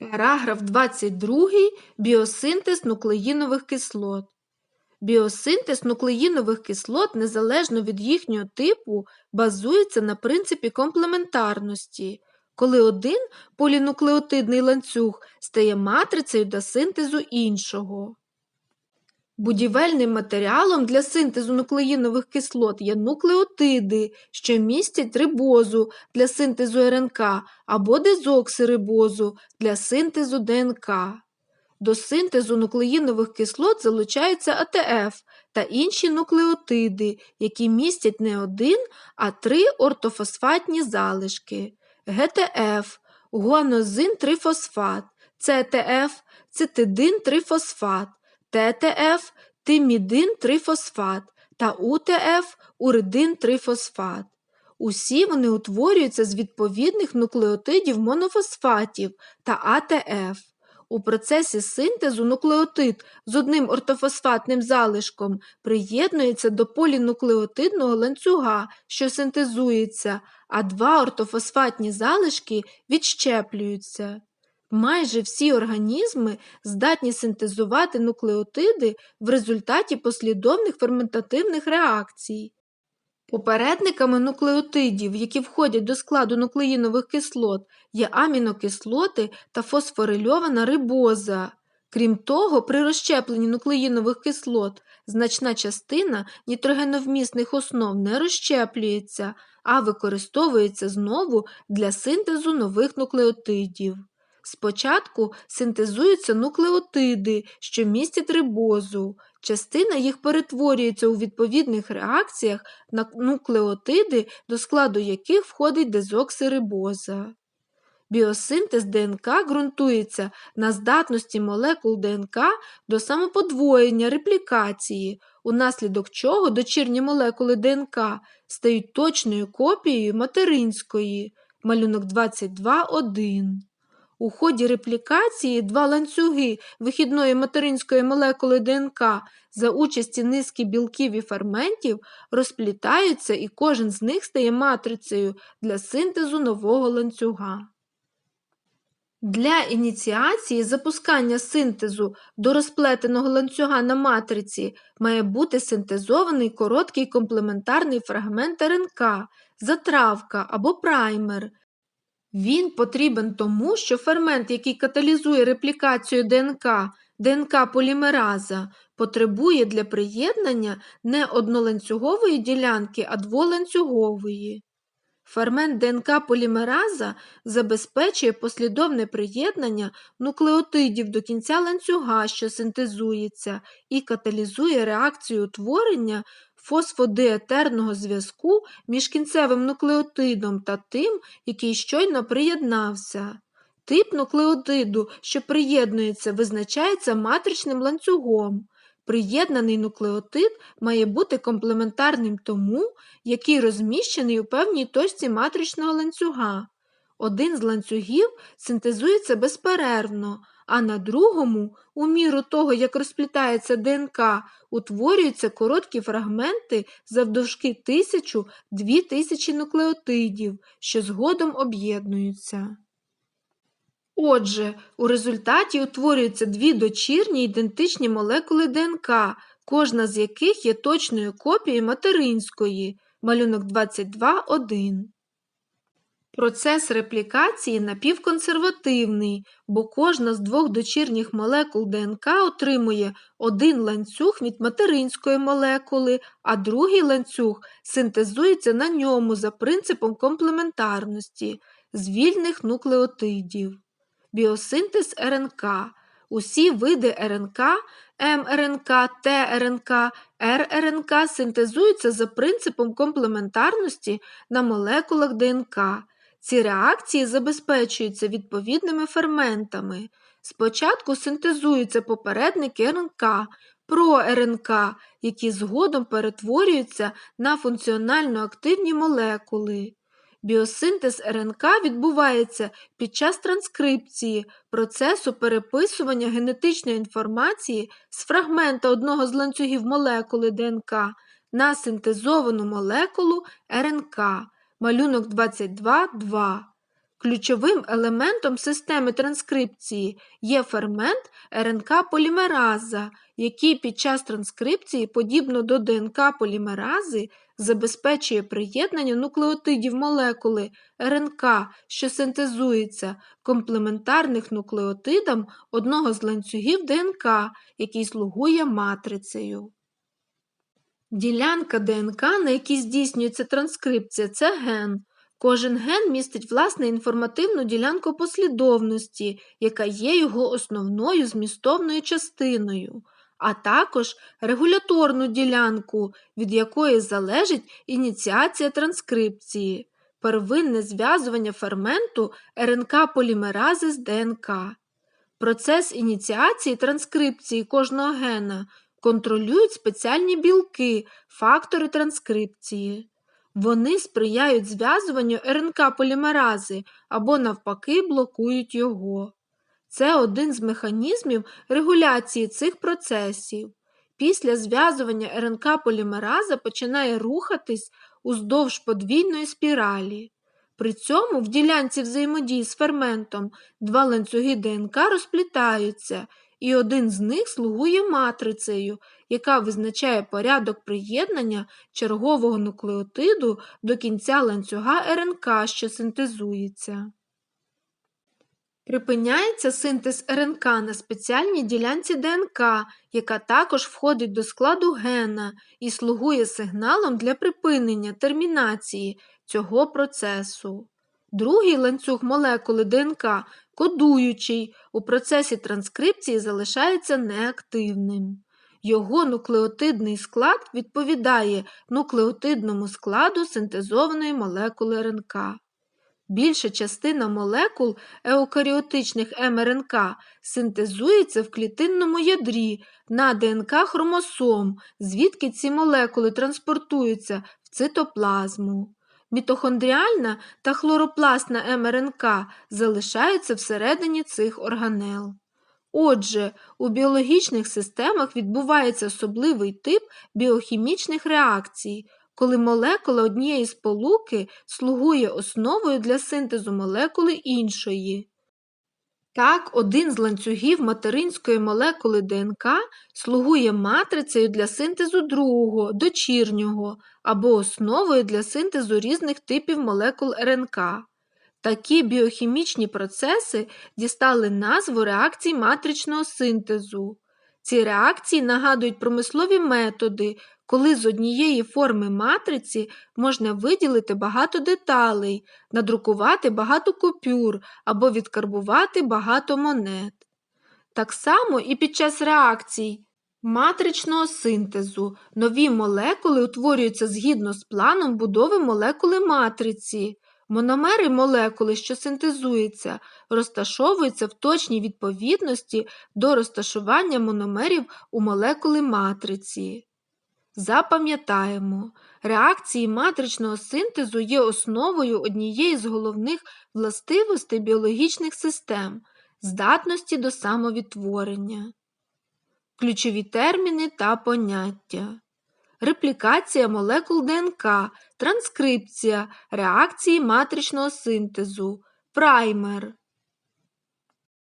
Параграф 22. Біосинтез нуклеїнових кислот. Біосинтез нуклеїнових кислот, незалежно від їхнього типу, базується на принципі комплементарності, коли один полінуклеотидний ланцюг стає матрицею для синтезу іншого. Будівельним матеріалом для синтезу нуклеїнових кислот є нуклеотиди, що містять рибозу для синтезу РНК або дезоксирибозу для синтезу ДНК. До синтезу нуклеїнових кислот залучаються АТФ та інші нуклеотиди, які містять не один, а три ортофосфатні залишки ГТФ, гуанозин-трифосфат, ЦТФ, цитидин-трифосфат, ТТФ, тимідин-трифосфат та УТФ, уридин-трифосфат. Усі вони утворюються з відповідних нуклеотидів монофосфатів та АТФ. У процесі синтезу нуклеотид з одним ортофосфатним залишком приєднується до полінуклеотидного ланцюга, що синтезується, а два ортофосфатні залишки відщеплюються. Майже всі організми здатні синтезувати нуклеотиди в результаті послідовних ферментативних реакцій. Попередниками нуклеотидів, які входять до складу нуклеїнових кислот, є амінокислоти та фосфорильована рибоза. Крім того, при розщепленні нуклеїнових кислот значна частина нітрогеновмісних основ не розщеплюється, а використовується знову для синтезу нових нуклеотидів. Спочатку синтезуються нуклеотиди, що містять рибозу. Частина їх перетворюється у відповідних реакціях на нуклеотиди, до складу яких входить дезоксирибоза. Біосинтез ДНК ґрунтується на здатності молекул ДНК до самоподвоєння реплікації, унаслідок чого дочірні молекули ДНК стають точною копією материнської малюнок 22.1. У ході реплікації два ланцюги вихідної материнської молекули ДНК за участі низки білків і ферментів розплітаються і кожен з них стає матрицею для синтезу нового ланцюга. Для ініціації запускання синтезу до розплетеного ланцюга на матриці має бути синтезований короткий комплементарний фрагмент РНК, затравка або праймер. Він потрібен тому, що фермент, який каталізує реплікацію ДНК, ДНК полімераза, потребує для приєднання не одноланцюгової ділянки, а дволанцюгової. Фермент ДНК полімераза забезпечує послідовне приєднання нуклеотидів до кінця ланцюга, що синтезується, і каталізує реакцію утворення фосфодіетерного зв'язку між кінцевим нуклеотидом та тим, який щойно приєднався. Тип нуклеотиду, що приєднується, визначається матричним ланцюгом. Приєднаний нуклеотид має бути комплементарним тому, який розміщений у певній точці матричного ланцюга. Один з ланцюгів синтезується безперервно, а на другому, у міру того, як розплітається ДНК, утворюються короткі фрагменти завдовжки тисячу-дві тисячі нуклеотидів, що згодом об'єднуються. Отже, у результаті утворюються дві дочірні ідентичні молекули ДНК, кожна з яких є точною копією материнської, малюнок 22.1. Процес реплікації напівконсервативний, бо кожна з двох дочірніх молекул ДНК отримує один ланцюг від материнської молекули, а другий ланцюг синтезується на ньому за принципом комплементарності з вільних нуклеотидів. Біосинтез РНК. Усі види РНК, мРНК, ТРНК, РРНК синтезуються за принципом комплементарності на молекулах ДНК. Ці реакції забезпечуються відповідними ферментами. Спочатку синтезуються попередники РНК, проРНК, які згодом перетворюються на функціонально активні молекули. Біосинтез РНК відбувається під час транскрипції, процесу переписування генетичної інформації з фрагмента одного з ланцюгів молекули ДНК на синтезовану молекулу РНК малюнок 22.2. Ключовим елементом системи транскрипції є фермент РНК-полімераза, який під час транскрипції, подібно до ДНК-полімерази, забезпечує приєднання нуклеотидів молекули РНК, що синтезується, комплементарних нуклеотидам одного з ланцюгів ДНК, який слугує матрицею. Ділянка ДНК, на якій здійснюється транскрипція, це ген. Кожен ген містить власне інформативну ділянку послідовності, яка є його основною змістовною частиною, а також регуляторну ділянку, від якої залежить ініціація транскрипції, первинне зв'язування ферменту РНК-полімерази з ДНК. Процес ініціації транскрипції кожного гена контролюють спеціальні білки, фактори транскрипції. Вони сприяють зв'язуванню РНК-полімерази або, навпаки, блокують його. Це один з механізмів регуляції цих процесів. Після зв'язування РНК-полімераза починає рухатись уздовж подвійної спіралі. При цьому в ділянці взаємодії з ферментом два ланцюги ДНК розплітаються, і один з них слугує матрицею, яка визначає порядок приєднання чергового нуклеотиду до кінця ланцюга РНК, що синтезується. Припиняється синтез РНК на спеціальній ділянці ДНК, яка також входить до складу гена і слугує сигналом для припинення термінації цього процесу. Другий ланцюг молекули ДНК, кодуючий, у процесі транскрипції залишається неактивним. Його нуклеотидний склад відповідає нуклеотидному складу синтезованої молекули РНК. Більша частина молекул еукаріотичних МРНК синтезується в клітинному ядрі на ДНК хромосом, звідки ці молекули транспортуються в цитоплазму. Мітохондріальна та хлоропластна МРНК залишаються всередині цих органел. Отже, у біологічних системах відбувається особливий тип біохімічних реакцій, коли молекула однієї сполуки слугує основою для синтезу молекули іншої. Так, один з ланцюгів материнської молекули ДНК слугує матрицею для синтезу другого, дочірнього або основою для синтезу різних типів молекул РНК. Такі біохімічні процеси дістали назву реакцій матричного синтезу. Ці реакції нагадують промислові методи, коли з однієї форми матриці можна виділити багато деталей, надрукувати багато купюр або відкарбувати багато монет. Так само і під час реакцій матричного синтезу нові молекули утворюються згідно з планом будови молекули матриці. Мономери молекули, що синтезуються, розташовуються в точній відповідності до розташування мономерів у молекули матриці. Запам'ятаємо, реакції матричного синтезу є основою однієї з головних властивостей біологічних систем здатності до самовідтворення. Ключові терміни та поняття. Реплікація молекул ДНК, транскрипція, реакції матричного синтезу, праймер.